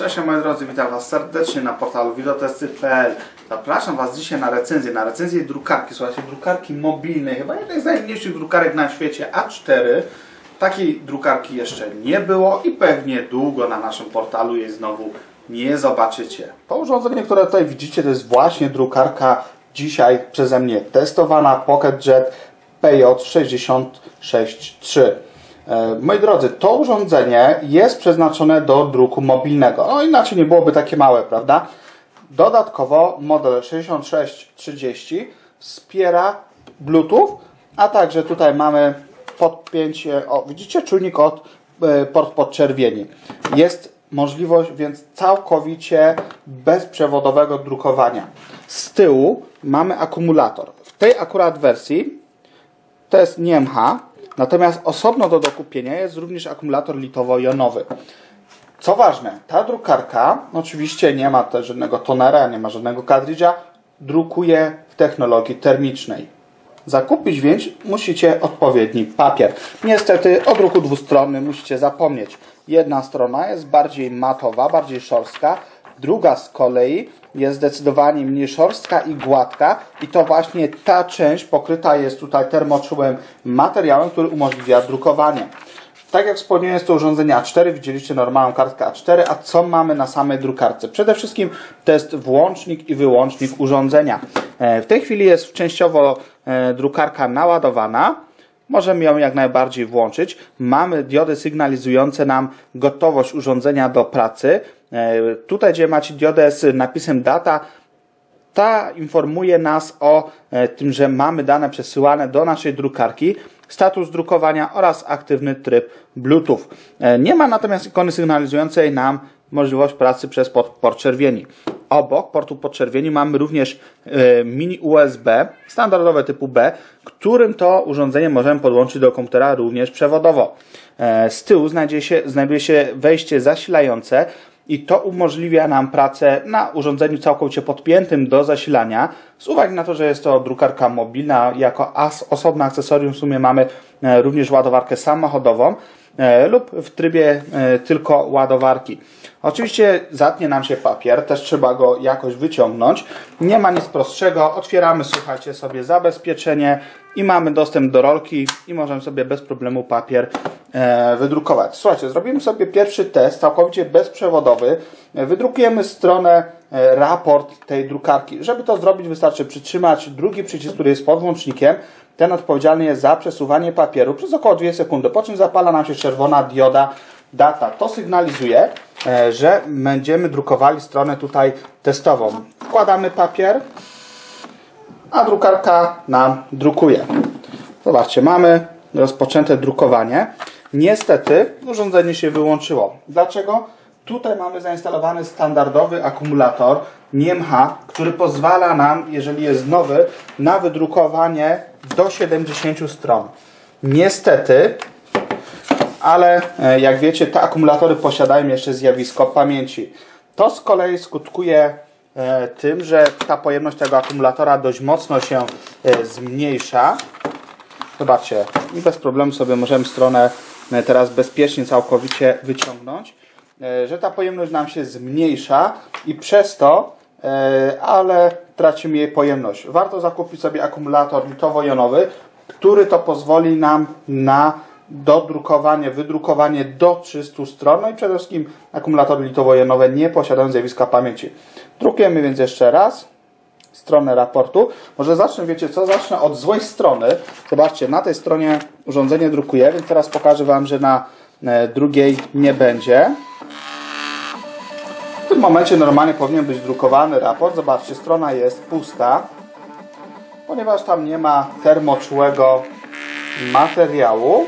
Cześć moi drodzy, witam Was serdecznie na portalu widotesty.pl Zapraszam Was dzisiaj na recenzję, na recenzję drukarki, słuchajcie, drukarki mobilnej, chyba jednej z najmniejszych drukarek na świecie, A4 Takiej drukarki jeszcze nie było i pewnie długo na naszym portalu jej znowu nie zobaczycie. To urządzenie, które tutaj widzicie, to jest właśnie drukarka dzisiaj przeze mnie testowana PocketJet PJ663 E, Moi drodzy, to urządzenie jest przeznaczone do druku mobilnego. No inaczej nie byłoby takie małe, prawda? Dodatkowo model 6630 wspiera Bluetooth, a także tutaj mamy podpięcie, o widzicie czujnik od e, port podczerwieni. Jest możliwość więc całkowicie bezprzewodowego drukowania. Z tyłu mamy akumulator. W tej akurat wersji to jest NMH, natomiast osobno do dokupienia jest również akumulator litowo-jonowy. Co ważne, ta drukarka oczywiście nie ma też żadnego tonera, nie ma żadnego kartridża, drukuje w technologii termicznej. Zakupić więc musicie odpowiedni papier. Niestety o druku dwustronnym musicie zapomnieć. Jedna strona jest bardziej matowa, bardziej szorstka, druga z kolei jest zdecydowanie mniej szorstka i gładka i to właśnie ta część pokryta jest tutaj termoczułym materiałem, który umożliwia drukowanie. Tak jak wspomniałem, jest to urządzenie A4, widzieliście normalną kartkę A4, a co mamy na samej drukarce? Przede wszystkim to jest włącznik i wyłącznik urządzenia. E, W tej chwili jest częściowo e, drukarka naładowana, Możemy ją jak najbardziej włączyć. Mamy diody sygnalizujące nam gotowość urządzenia do pracy. E, Tutaj, gdzie macie diodę z napisem data, ta informuje nas o e, tym, że mamy dane przesyłane do naszej drukarki, status drukowania oraz aktywny tryb Bluetooth. E, Nie ma natomiast ikony sygnalizującej nam możliwość pracy przez port podczerwieni. Obok portu podczerwieni mamy również mini USB standardowe typu B, którym to urządzenie możemy podłączyć do komputera również przewodowo. Z tyłu się, znajduje się wejście zasilające, i to umożliwia nam pracę na urządzeniu całkowicie podpiętym do zasilania. Z uwagi na to, że jest to drukarka mobilna, jako as, osobne akcesorium w sumie mamy e, również ładowarkę samochodową lub w trybie e, tylko ładowarki. Oczywiście zatnie nam się papier, też trzeba go jakoś wyciągnąć. Nie ma nic prostszego. Otwieramy, słuchajcie, sobie zabezpieczenie i mamy dostęp do rolki i możemy sobie bez problemu papier e, wydrukować. Słuchajcie, zrobimy sobie pierwszy test całkowicie bezprzewodowy. E, Wydrukujemy stronę e, raport tej drukarki. Żeby to zrobić wystarczy przytrzymać drugi przycisk, który jest pod włącznikiem. Ten odpowiedzialny jest za przesuwanie papieru przez około 2 sekundy, po czym zapala nam się czerwona dioda data. To sygnalizuje, e, że będziemy drukowali stronę tutaj testową. Wkładamy papier, a drukarka nam drukuje. Zobaczcie, mamy rozpoczęte drukowanie. Niestety urządzenie się wyłączyło. Dlaczego? Tutaj mamy zainstalowany standardowy akumulator NMH, który pozwala nam, jeżeli jest nowy, na wydrukowanie do 70 stron. Niestety, ale e, jak wiecie, te akumulatory posiadają jeszcze zjawisko pamięci. To z kolei skutkuje e, tym, że ta pojemność tego akumulatora dość mocno się e, zmniejsza. Zobaczcie, i bez problemu sobie możemy stronę teraz bezpiecznie całkowicie wyciągnąć, że ta pojemność nam się zmniejsza i przez to, ale tracimy jej pojemność. Warto zakupić sobie akumulator litowo-jonowy, który to pozwoli nam na dodrukowanie, wydrukowanie do 300 stron, no i przede wszystkim akumulatory litowo-jonowe nie posiadają zjawiska pamięci. Drukujemy więc jeszcze raz stronę raportu. Może zacznę, wiecie co, zacznę od złej strony. Zobaczcie, na tej stronie urządzenie drukuje, więc teraz pokażę Wam, że na e, drugiej nie będzie. Tym momencie normalnie powinien być drukowany raport. Zobaczcie, strona jest pusta, ponieważ tam nie ma termoczułego materiału.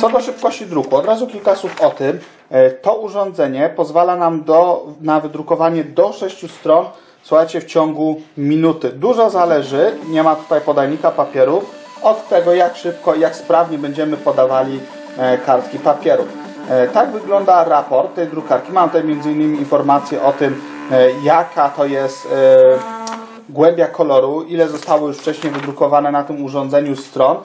Co do szybkości druku, od razu kilka słów o tym. E, To urządzenie pozwala nam do, na wydrukowanie do 6 stron, słuchajcie, w ciągu minuty. Dużo zależy, nie ma tutaj podajnika papieru, od tego jak szybko i jak sprawnie będziemy podawali e, kartki papieru. E, Tak wygląda raport tej drukarki. Mam tutaj m.in. informacje o tym, e, jaka to jest e, głębia koloru, ile zostało już wcześniej wydrukowane na tym urządzeniu stron.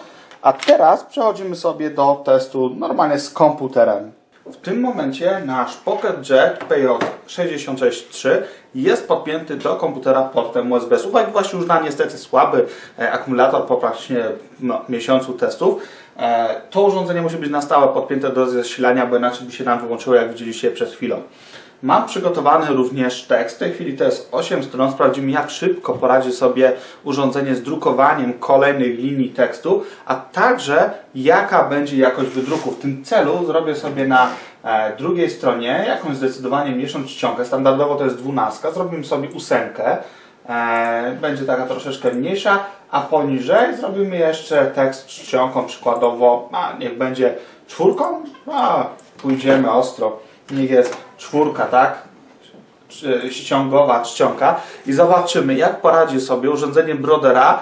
A teraz przechodzimy sobie do testu normalnie z komputerem. W tym momencie nasz Pocket Jet PJ663 jest podpięty do komputera portem USB. Z uwagi właśnie już na niestety słaby akumulator po praktycznie no, miesiącu testów, to urządzenie musi być na stałe podpięte do zasilania, bo inaczej by się nam wyłączyło, jak widzieliście przed chwilą. Mam przygotowany również tekst. W tej chwili to jest 8 stron. Sprawdzimy, jak szybko poradzi sobie urządzenie z drukowaniem kolejnych linii tekstu, a także jaka będzie jakość wydruku. W tym celu zrobię sobie na e, drugiej stronie jakąś zdecydowanie mniejszą czcionkę. Standardowo to jest 12. Zrobimy sobie ósemkę. E, będzie taka troszeczkę mniejsza, a poniżej zrobimy jeszcze tekst czcionką przykładowo, a niech będzie czwórką, a pójdziemy ostro niech jest czwórka, tak? Ściągowa czcionka i zobaczymy, jak poradzi sobie urządzenie Brodera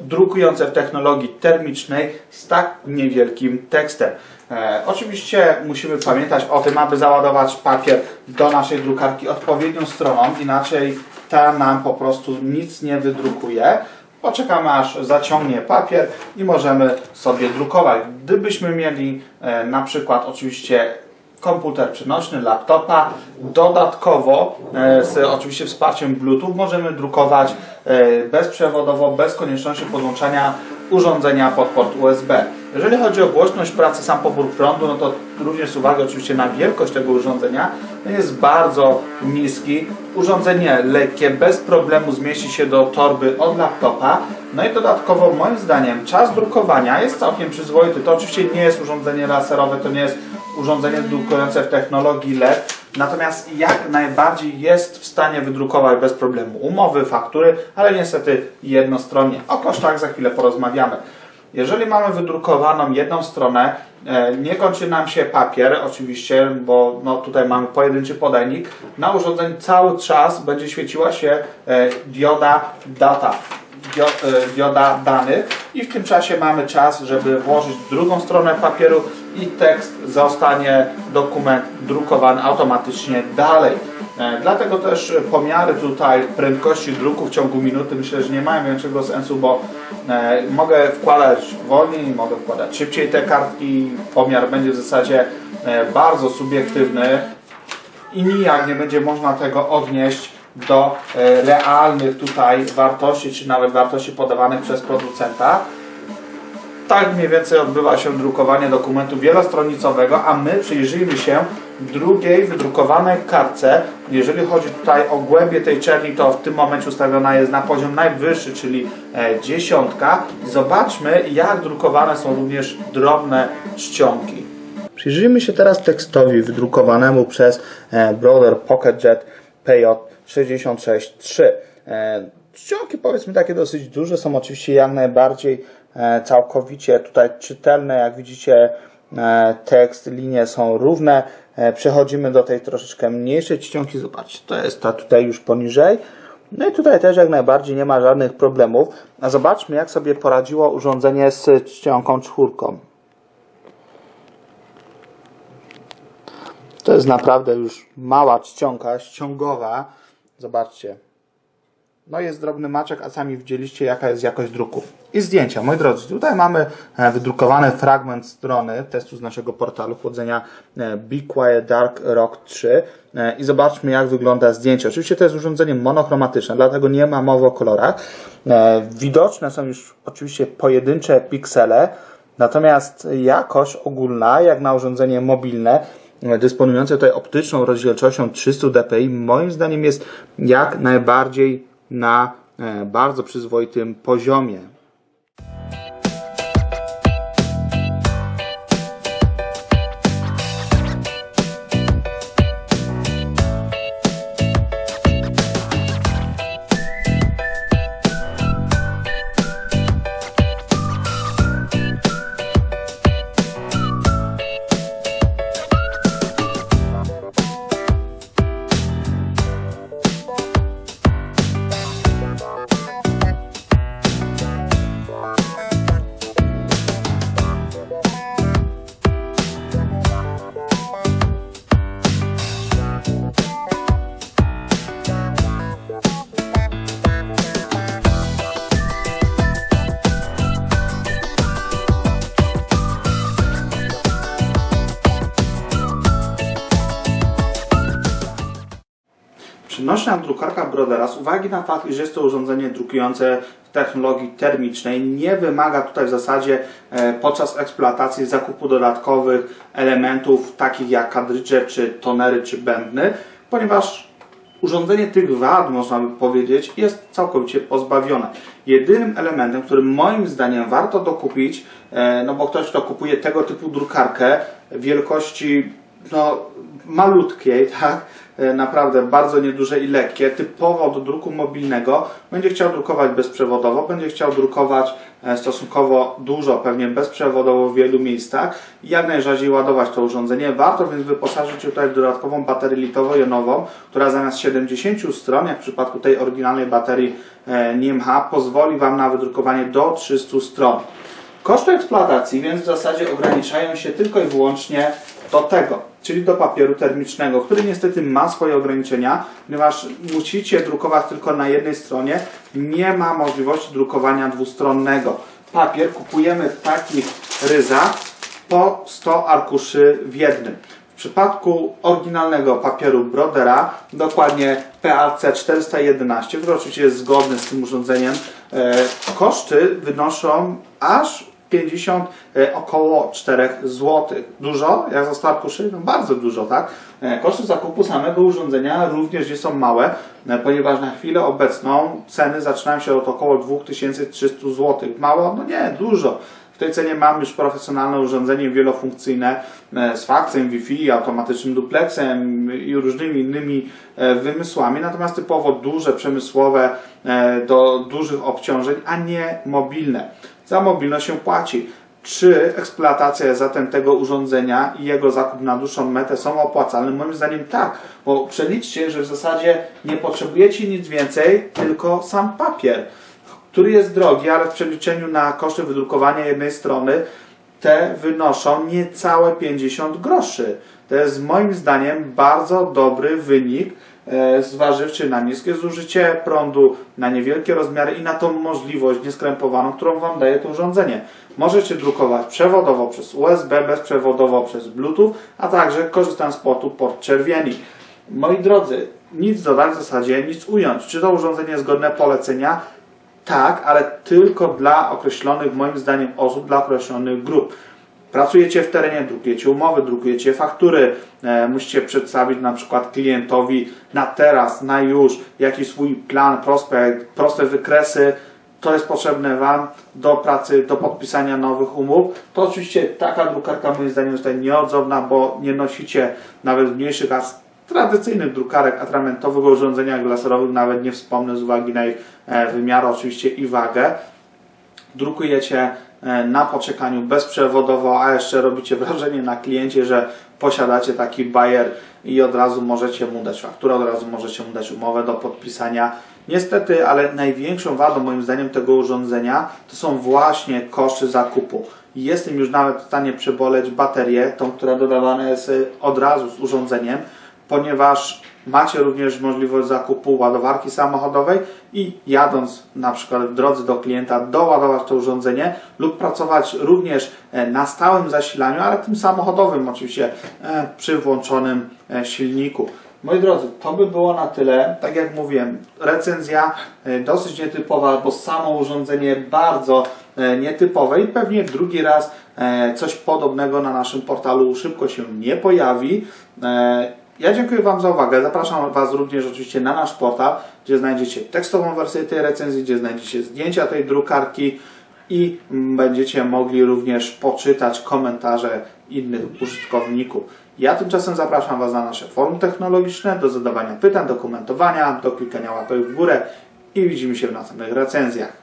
drukujące w technologii termicznej z tak niewielkim tekstem. E, oczywiście musimy pamiętać o tym, aby załadować papier do naszej drukarki odpowiednią stroną, inaczej ta nam po prostu nic nie wydrukuje. Poczekamy aż zaciągnie papier i możemy sobie drukować. Gdybyśmy mieli e, na przykład oczywiście komputer przenośny, laptopa. Dodatkowo e, z oczywiście wsparciem Bluetooth możemy drukować e, bezprzewodowo, bez konieczności podłączania urządzenia pod port USB. Jeżeli chodzi o głośność pracy, sam pobór prądu, no to również z uwagi oczywiście na wielkość tego urządzenia, jest bardzo niski. Urządzenie lekkie, bez problemu zmieści się do torby od laptopa. No i dodatkowo moim zdaniem czas drukowania jest całkiem przyzwoity. To oczywiście nie jest urządzenie laserowe, to nie jest urządzenie drukujące w technologii LED, natomiast jak najbardziej jest w stanie wydrukować bez problemu umowy, faktury, ale niestety jednostronnie. O kosztach za chwilę porozmawiamy. Jeżeli mamy wydrukowaną jedną stronę, e, nie kończy nam się papier, oczywiście, bo no, tutaj mamy pojedynczy podajnik. Na urządzeniu cały czas będzie świeciła się e, dioda data. E, dioda danych i w tym czasie mamy czas, żeby włożyć drugą stronę papieru i tekst zostanie dokument drukowany automatycznie dalej. E, dlatego też pomiary tutaj prędkości druku w ciągu minuty myślę, że nie mają większego sensu, bo e, mogę wkładać wolniej, mogę wkładać szybciej te kartki. Pomiar będzie w zasadzie bardzo subiektywny i nijak nie będzie można tego odnieść do e, realnych tutaj wartości, czy nawet wartości podawanych przez producenta. Tak mniej więcej odbywa się drukowanie dokumentu wielostronicowego, a my przyjrzyjmy się drugiej wydrukowanej kartce. Jeżeli chodzi tutaj o głębię tej czerni, to w tym momencie ustawiona jest na poziom najwyższy, czyli e, dziesiątka. Zobaczmy, jak drukowane są również drobne czcionki. Przyjrzyjmy się teraz tekstowi wydrukowanemu przez e, Brother Pocket Jet PJ 66.3. E, czcionki powiedzmy takie dosyć duże, są oczywiście jak najbardziej całkowicie tutaj czytelne. Jak widzicie e, tekst, linie są równe. Przechodzimy do tej troszeczkę mniejszej czcionki. Zobaczcie, to jest ta tutaj już poniżej. No i tutaj też jak najbardziej nie ma żadnych problemów. A zobaczmy jak sobie poradziło urządzenie z czcionką czwórką. To jest naprawdę już mała czcionka, ściągowa. Zobaczcie. No jest drobny maczek, a sami widzieliście jaka jest jakość druku. I zdjęcia. Moi drodzy, tutaj mamy e, wydrukowany fragment strony testu z naszego portalu chłodzenia e, Be Quiet Dark Rock 3 e, i zobaczmy jak wygląda zdjęcie. Oczywiście to jest urządzenie monochromatyczne, dlatego nie ma mowy o kolorach. Widoczne są już oczywiście pojedyncze piksele, natomiast jakość ogólna, jak na urządzenie mobilne, dysponujące tutaj optyczną rozdzielczością 300 dpi, moim zdaniem jest jak najbardziej na bardzo przyzwoitym poziomie. Nośna drukarka Brodera z uwagi na fakt, iż jest to urządzenie drukujące w technologii termicznej, nie wymaga tutaj w zasadzie e, podczas eksploatacji zakupu dodatkowych elementów takich jak kadrydże, czy tonery, czy bębny, ponieważ urządzenie tych wad, można by powiedzieć, jest całkowicie pozbawione. Jedynym elementem, który moim zdaniem warto dokupić, e, no bo ktoś, kto kupuje tego typu drukarkę wielkości no, malutkiej, tak, naprawdę bardzo nieduże i lekkie, typowo do druku mobilnego, będzie chciał drukować bezprzewodowo, będzie chciał drukować e, stosunkowo dużo, pewnie bezprzewodowo w wielu miejscach i jak najrzadziej ładować to urządzenie. Warto więc wyposażyć tutaj w dodatkową baterię litowo-jonową, która zamiast 70 stron, jak w przypadku tej oryginalnej baterii e, NIMH, pozwoli Wam na wydrukowanie do 300 stron. Koszty eksploatacji więc w zasadzie ograniczają się tylko i wyłącznie do tego, czyli do papieru termicznego, który niestety ma swoje ograniczenia, ponieważ musicie drukować tylko na jednej stronie, nie ma możliwości drukowania dwustronnego. Papier kupujemy w takich ryzach po 100 arkuszy w jednym. W przypadku oryginalnego papieru Brodera, dokładnie PAC 411, który oczywiście jest zgodny z tym urządzeniem, e, koszty wynoszą aż 50, e, około 4 zł. Dużo, jak za 100 arkuszy? No bardzo dużo, tak? E, Koszty zakupu samego urządzenia również nie są małe, e, ponieważ na chwilę obecną ceny zaczynają się od około 2300 zł. Mało? No nie, dużo. W tej cenie mamy już profesjonalne urządzenie wielofunkcyjne z fakcem Wi-Fi, automatycznym duplexem i różnymi innymi wymysłami, natomiast typowo duże, przemysłowe, do dużych obciążeń, a nie mobilne. Za mobilność się płaci. Czy eksploatacja zatem tego urządzenia i jego zakup na dłuższą metę są opłacalne? Moim zdaniem tak, bo przeliczcie, że w zasadzie nie potrzebujecie nic więcej, tylko sam papier który jest drogi, ale w przeliczeniu na koszty wydrukowania jednej strony te wynoszą niecałe 50 groszy. To jest moim zdaniem bardzo dobry wynik, e, zważywszy na niskie zużycie prądu, na niewielkie rozmiary i na tą możliwość nieskrępowaną, którą Wam daje to urządzenie. Możecie drukować przewodowo przez USB, bezprzewodowo przez Bluetooth, a także korzystając z portu port czerwieni. Moi drodzy, nic dodać w zasadzie, nic ująć. Czy to urządzenie jest godne polecenia? Tak, ale tylko dla określonych, moim zdaniem, osób, dla określonych grup. Pracujecie w terenie, drukujecie umowy, drukujecie faktury, e, musicie przedstawić na przykład klientowi na teraz, na już jakiś swój plan, prospekt, proste wykresy. To jest potrzebne Wam do pracy, do podpisania nowych umów. To oczywiście taka drukarka moim zdaniem jest tutaj nieodzowna, bo nie nosicie nawet mniejszych, a tradycyjnych drukarek atramentowych o urządzeniach laserowych, nawet nie wspomnę z uwagi na ich e, wymiary oczywiście i wagę. Drukujecie e, na poczekaniu bezprzewodowo, a jeszcze robicie wrażenie na kliencie, że posiadacie taki bajer i od razu możecie mu dać fakturę, od razu możecie mu dać umowę do podpisania. Niestety, ale największą wadą moim zdaniem tego urządzenia to są właśnie koszty zakupu. Jestem już nawet w stanie przeboleć baterię, tą, która dodawana jest e, od razu z urządzeniem, ponieważ macie również możliwość zakupu ładowarki samochodowej i jadąc na przykład w drodze do klienta doładować to urządzenie lub pracować również e, na stałym zasilaniu, ale tym samochodowym oczywiście e, przy włączonym e, silniku. Moi drodzy, to by było na tyle. Tak jak mówiłem, recenzja dosyć nietypowa, bo samo urządzenie bardzo nietypowe i pewnie drugi raz coś podobnego na naszym portalu szybko się nie pojawi. Ja dziękuję Wam za uwagę. Zapraszam Was również oczywiście na nasz portal, gdzie znajdziecie tekstową wersję tej recenzji, gdzie znajdziecie zdjęcia tej drukarki i będziecie mogli również poczytać komentarze innych użytkowników. Ja tymczasem zapraszam Was na nasze forum technologiczne do zadawania pytań, do komentowania, do klikania łapek w górę i widzimy się w następnych recenzjach.